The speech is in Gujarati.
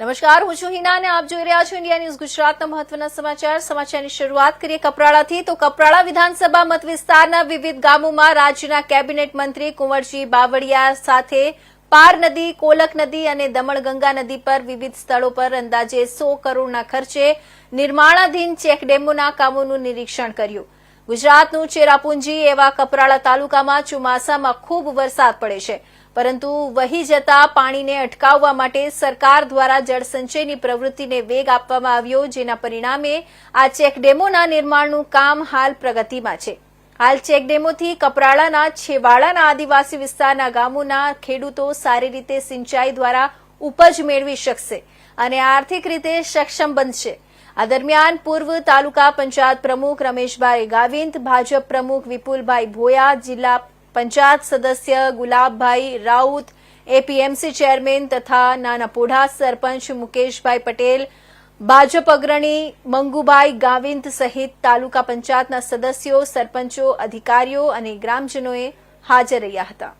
નમસ્કાર, હું છું હિના અને આપ જોઈ રહ્યા છો ઇન્ડિયા ન્યૂઝ ગુજરાતના મહત્વના સમાચાર. સમાચારની શરૂઆત કરીએ કપરાડાથી. તો કપરાડા વિધાનસભા મત વિવિધ ગામોમાં રાજ્યના કેબિનેટ મંત્રી કુંવરજી બાવળિયા સાથે પાર નદી, કોલક નદી અને દમણગંગા નદી પર વિવિધ સ્થળો પર અંદાજે સો કરોડના ખર્ચે નિર્માણાધીન ચેકડેમોના કામોનું નિરીક્ષણ કર્યું. ગુજરાતનું ચેરાપુંજી એવા કપરાડા તાલુકામાં ચોમાસામાં ખૂબ વરસાદ પડે છે. પરંતુ વહી જતા પાણીને અટકાવવા માટે સરકાર દ્વારા જળસંચયની પ્રવૃત્તિને વેગ આપવામાં આવ્યો, જેના પરિણામે આ ચેકડેમોના નિર્માણનું કામ હાલ પ્રગતિમાં છે. હાલ ચેકડેમોથી કપરાળાના છેવાડાના આદિવાસી વિસ્તારના ગામોના ખેડૂતો સારી રીતે સિંચાઈ દ્વારા ઉપજ મેળવી શકશે અને આર્થિક રીતે સક્ષમ બનશે. આ દરમિયાન પૂર્વ તાલુકા પંચાયત પ્રમુખ રમેશભાઈ ગાવિંત ભાજપ પ્રમુખ વિપુલભાઈ ભોયા, જિલ્લા પંચાયત સદસ્ય ગુલાબભાઈ રાઉત એપીએમસી ચેરમેન તથા નાનાપોઢા સરપંચ મુકેશભાઈ પટેલ, ભાજપ અગ્રણી મંગુભાઈ ગાવિંત સહિત તાલુકા પંચાયતના સદસ્યો, સરપંચો, અધિકારીઓ અને ગ્રામજનોએ હાજર રહ્યા હતા.